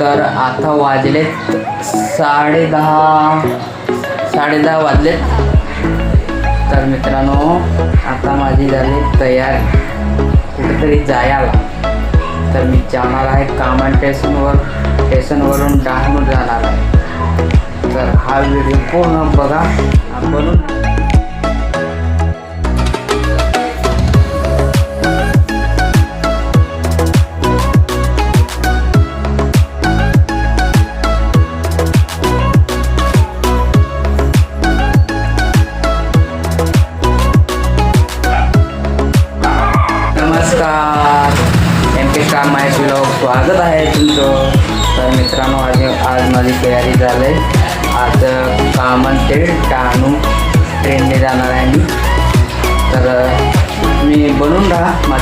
तर आता वाजलेत साडे दहा साडे दहा वाजलेत. तर मित्रांनो आता माझी झाली तयार. कुठेतरी जायला. तर मी जाणार आहे कामन स्टेशनवर. स्टेशनवरून डहाणूर जाणार आहे. तर हा व्हिडिओ पूर्ण बघा. आपण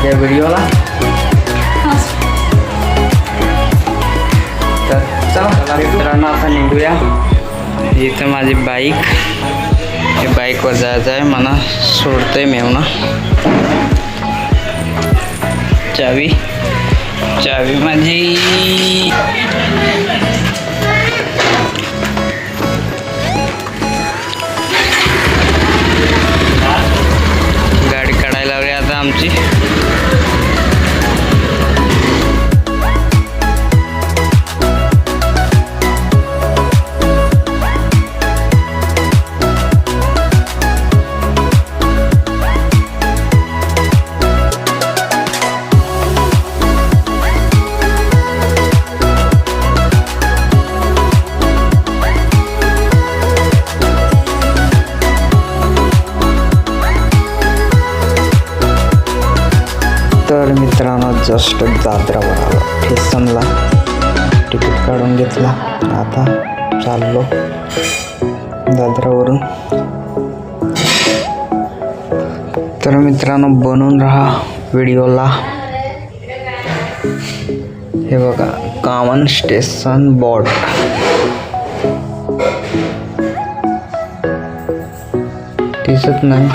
या व्हिडिओला. तर चला मित्रांनो आता निघूया. इथं माझी बाईक. हे बाईकवर जायचं आहे मला सोडतंय मेवना चावी. चावी माझी. तर मित्रांनो जस्ट दादरा आलो स्टेशनला तिकीट काढून घेतला. आता चाललो दादरावरून. तर मित्रांनो बनवून राहा व्हिडिओला. हे बघा कॉमन स्टेशन बोर्ड दिसत नाही.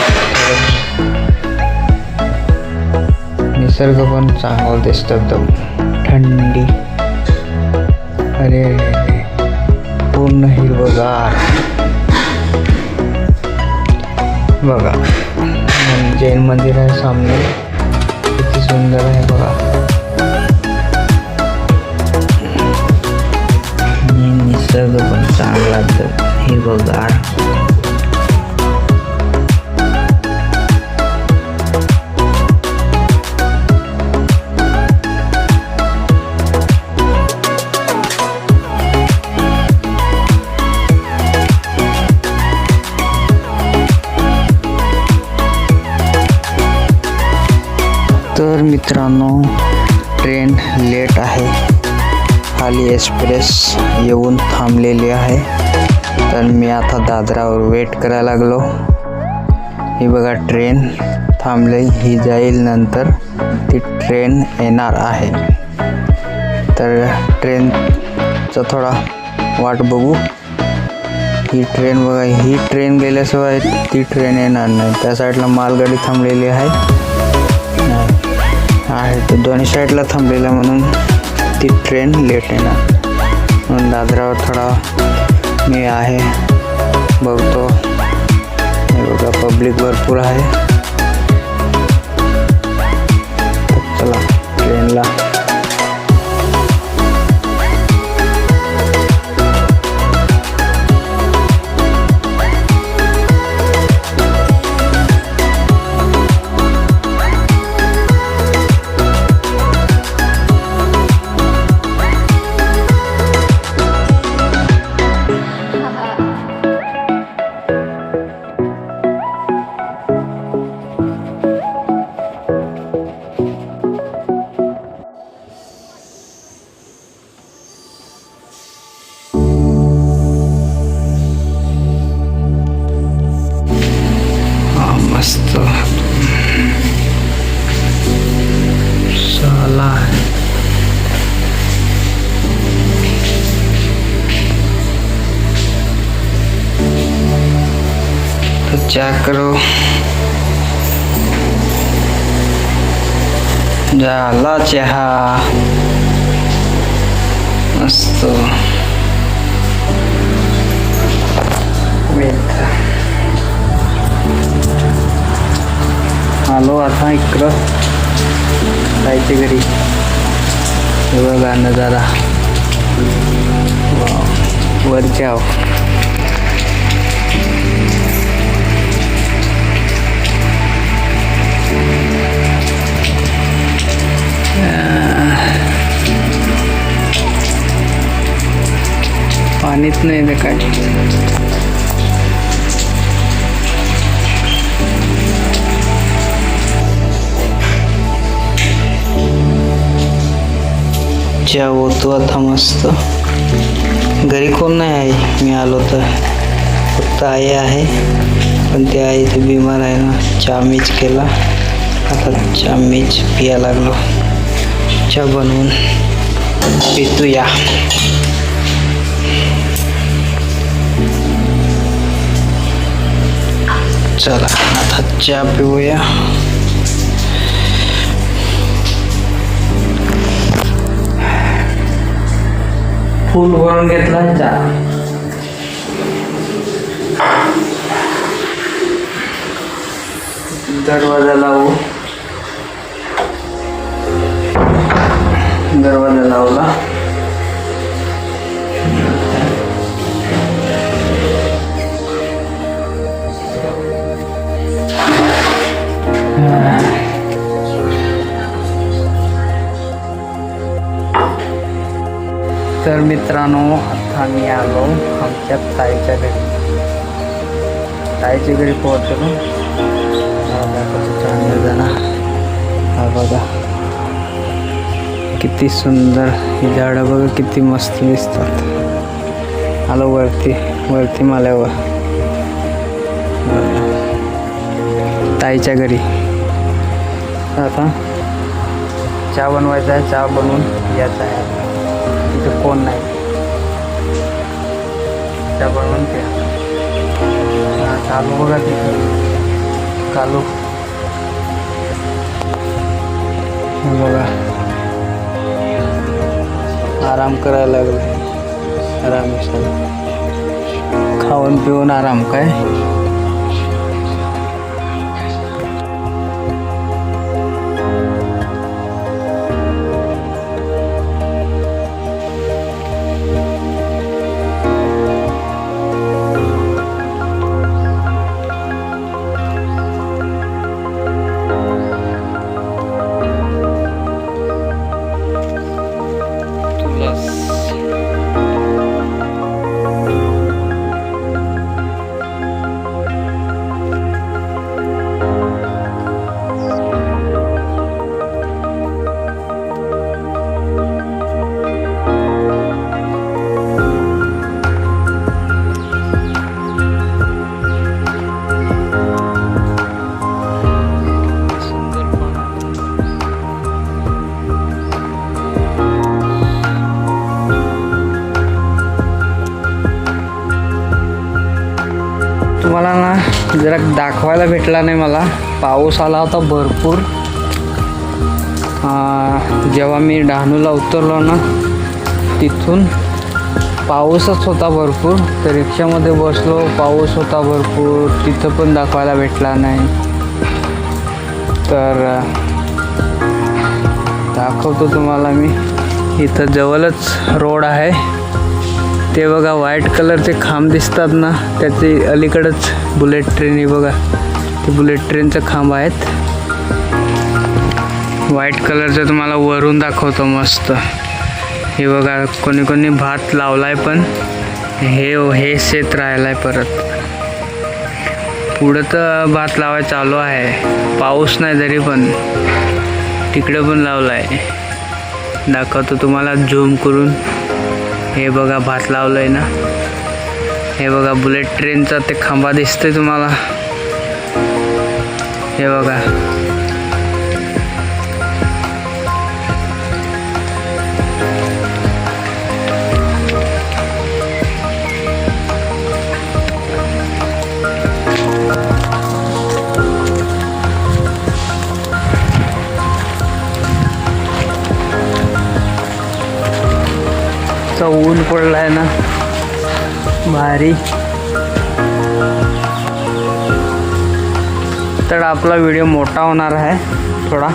निसर्ग पण चांगला दिसतो एकदम थंडी. अरे पूर्ण हिरवगार. बघा जैन मंदिर आहे सामने किती सुंदर आहे बघा. तर मित्रांनो ट्रेन लेट आहे. खाली एक्सप्रेस येऊन थांबलेली आहे. तर मी आता दादरावर वेट करायला लागलो. ही बघा ट्रेन थांबले ही जाईल नंतर. ती ट्रेन येणार आहे. तर ट्रेनचा थोडा वाट बघू. ही ट्रेन बघा ही ट्रेन गेल्याशिवाय ती ट्रेन येणार नाही. त्या साईडला मालगाडी थांबलेली आहे. आहे. तो दोन्ही साईडला थांबलेला म्हणून ती ट्रेन लेट येणार म्हणून दादरावर थोडा मी आहे. बघतो. बघा पब्लिक भरपूर आहे. चला ट्रेनला चहा करो? झाला चहा। मस्त। आलो आता इकडं. जायचे घरी. बघा नजारा वर जाओ पाणीच नाही ते काय चहा होतो आता मस्त. घरी कोण नाही आहे मी आलो तर. फक्त आई आहे. पण ते आई ते बिमार आहे ना. चहा मीच केला. आता चहा मीच पिया लागलो. चहा बनवून पितूया. चला आता चहा पिऊया. फुल भरून घेतला चहा. दरवाजा लावू. दरवाजा लावला. तर मित्रांनो आता मी आलो आमच्या ताईच्या घरी. ताईच्या घरी पोहोचलो. हा बघा हा बघा. किती सुंदर ही झाडं बघा किती मस्त दिसतात. आलो वरती वरती माल्यावर. ताईच्या घरी. आता चहा बनवायचा आहे चहा बनवून यायचा आहे. आता. तिथे फोन नाही चहा बनवून चालू बघा तिथे. चालू. बघा. आराम करायला लागले. आराम. खाऊन पिऊन आराम काय? दाखवायला भेटला नाही मला. पाऊस आला होता भरपूर. जेव्हा मी डहाणूला उतरलो ना तिथून पाऊसच होता भरपूर. तर रिक्षामध्ये बसलो पाऊस होता भरपूर. तिथं पण दाखवायला भेटला नाही. तर दाखवतो तुम्हाला मी. इथं जवळच रोड आहे. ते बघा व्हाईट कलरचे खांब दिसतात ना त्याचे अलीकडंच बुलेट ट्रेन आहे बघा. ते बुलेट ट्रेनचं खांब आहेत. व्हाईट कलरचं तुम्हाला वरून दाखवतो मस्त. हे बघा कोणी कोणी भात लावलाय पण. हे हे शेत राहिलाय परत. पुढं तर भात लावाय चालू आहे. पाऊस नाही तरी पण. तिकडं पण लावलाय. दाखवतो तुम्हाला झूम करून. हे बघा भात लावलंय ना. हे बघा बुलेट ट्रेनचा ते खांबा दिसतोय तुम्हाला. हे बघा. असं ऊन पडलाय ना. भारी. तर आपला व्हिडिओ मोठा होणार आहे थोडा.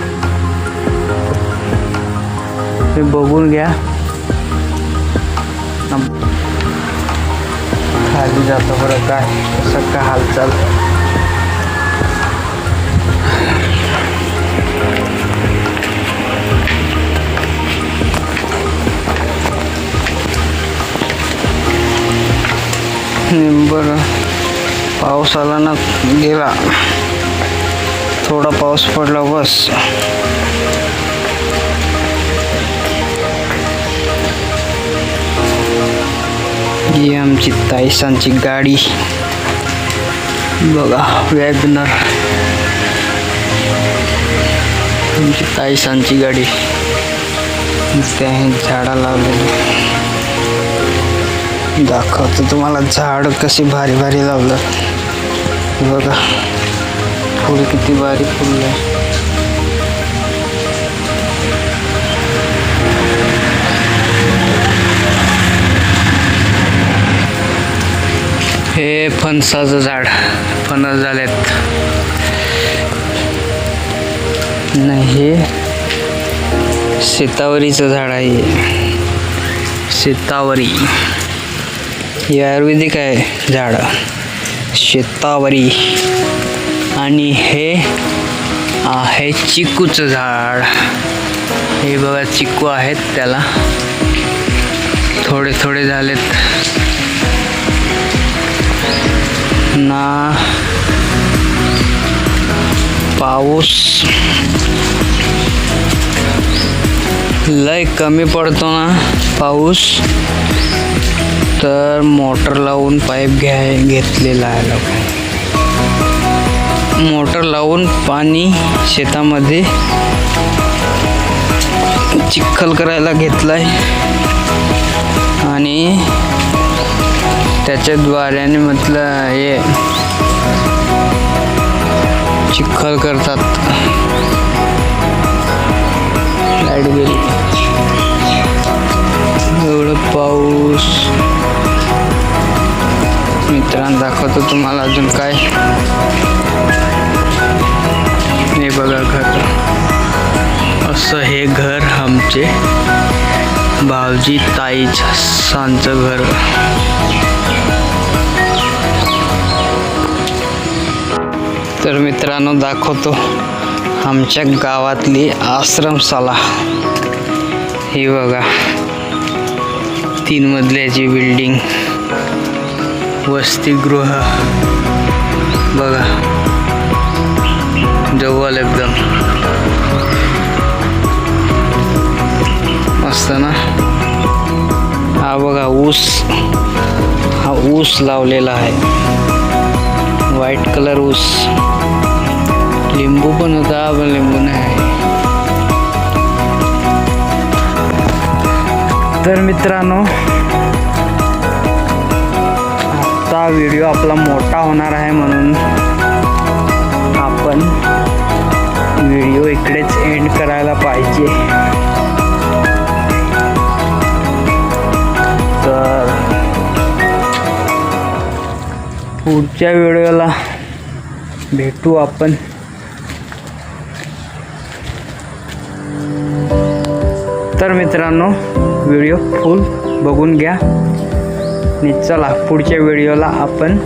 तुम्ही बघून घ्या. खाली जातो बरं काय कसं काय हालचाल? बरं. पाऊस आला ना गेला. थोडा पाऊस पडला बस. ही आमची ताईसांची गाडी. बघा वॅगनर. आमची ताईसांची गाडी. त्या झाडा लावलेली. दाखवतो तुम्हाला झाड कशी भारी भारी लावलं. बघा. फुल किती भारी फुललं हे फणसाचं झाड. फणस झालेत. नाही हे सीतावरीचं झाड आहे. सीतावरी. हे आयुर्वेदिक आहे झाड शेतावरी. आणि हे आहे चिकूचं झाड. हे बघा चिकू आहेत त्याला. थोडे थोडे झालेत. ना. पाऊस. लय कमी पडतो ना पाऊस. तर मोटर लावून पाईप घ्याय घेतलेला आहे लोक. मोटर लावून पाणी शेतामध्ये चिखल करायला घेतलाय. आणि त्याच्याद्वाऱ्याने म्हटलं हे चिखल करतात. लाइट गेली एवढं पाऊस. मित्रांनो दाखवतो तुम्हाला अजून काय. हे बघा घर. असं हे घर आमचे भावजी ताईच सांचं घर. तर मित्रांनो दाखवतो आमच्या गावातली आश्रमशाला. ही बघा. तीन मजल्याची बिल्डिंग वसतिगृह. बघा. जवळ एकदम. मस्त ना? हा बघा ऊस. हा ऊस लावलेला आहे. व्हाईट कलर ऊस. लिंबू पण होता पण लिंबू नाही आहे. तर मित्रांनो व्हिडिओ आपला मोठा होणार आहे म्हणून आपण व्हिडिओ इकडेच एंड करायला पाहिजे. तर पुढच्या व्हिडिओला भेटू आपण. तर मित्रांनो व्हिडिओ फुल बघून घ्या. आणि चला पुढच्या व्हिडिओला आपण